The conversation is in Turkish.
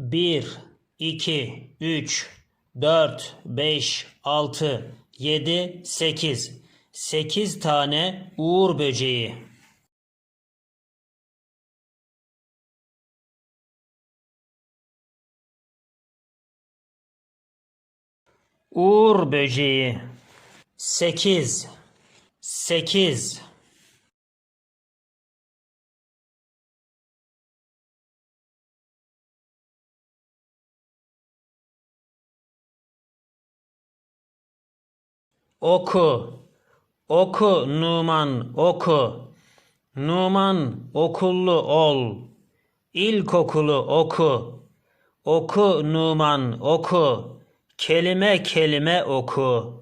1, 2, 3, 4, 5, 6, 7, 8. 8 tane uğur böceği. Uğur böceği. 8. 8. Oku. Oku Numan oku. Numan okullu ol. İlkokulu oku. Oku Numan oku. Kelime kelime oku.